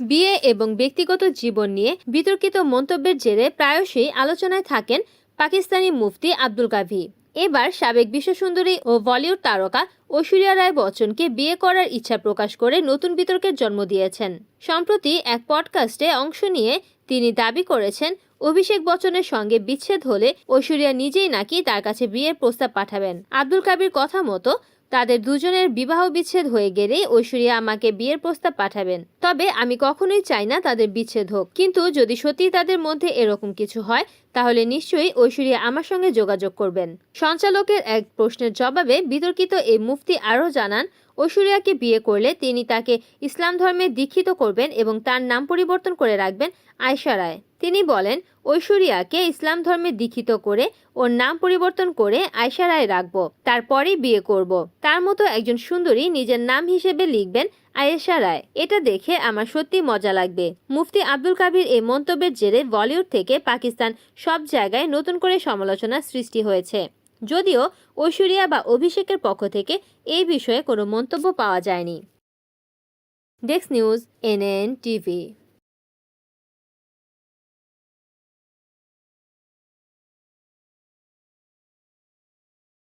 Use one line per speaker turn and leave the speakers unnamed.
বিয়ে এবং ব্যক্তিগত জীবন নিয়ে বিতর্কিত মন্তব্যের জেরে প্রায়শই আলোচনায় থাকেন পাকিস্তানি মুফতি আব্দুল কাভি এবার সাবেক বিশ্বসুন্দরী ও বলিউড তারকা ঐশ্বরিয়া রায় বচ্চনকে বিয়ে করার ইচ্ছা প্রকাশ করে নতুন বিতর্কের জন্ম দিয়েছেন। সম্প্রতি এক পডকাস্টে অংশ নিয়ে তিনি দাবি করেছেন, অভিষেক বচ্চনের সঙ্গে বিচ্ছেদ হলে ঐশ্বরিয়া নিজেই নাকি তার কাছে বিয়ের প্রস্তাব পাঠাবেন। আব্দুল কাবির কথা মতো তাদের দুজনের বিবাহ বিচ্ছেদ হয়ে গেলেই ঐশ্বরিয়া আমাকে বিয়ের প্রস্তাব পাঠাবেন। তবে আমি কখনোই চাই না তাদের বিচ্ছেদ হোক। কিন্তু যদি সত্যি তাদের মধ্যে এরকম কিছু হয় তাহলে নিশ্চয়ই ঐশ্বরিয়া আমার সঙ্গে যোগাযোগ করবেন। সঞ্চালকের এক প্রশ্নের জবাবে বিতর্কিত এই মুফতি আরও জানান, ঐশ্বরিয়াকে বিয়ে করলে তিনি তাকে ইসলাম ধর্মে দীক্ষিত করবেন এবং তার নাম পরিবর্তন করে রাখবেন আয়সা রায়। তিনি বলেন, ঐশ্বরিয়াকে ইসলাম ধর্মে দীক্ষিত করে ওর নাম পরিবর্তন করে আয়সা রায় রাখব, তারপরেই বিয়ে করব। তার মতো একজন সুন্দরী নিজের নাম হিসেবে লিখবেন আয়েশা রায়। এটা দেখে আমার সত্যি মজা লাগবে। মুফতি আব্দুল কাবির এই মন্তব্যের জেরে বলিউড থেকে পাকিস্তান সব জায়গায় নতুন করে সমালোচনা সৃষ্টি হয়েছে। যদিও ঐশ্বরিয়া বা অভিষেকের পক্ষ থেকে এই বিষয়ে কোনো মন্তব্য পাওয়া যায়নি। Desk news, NN TV.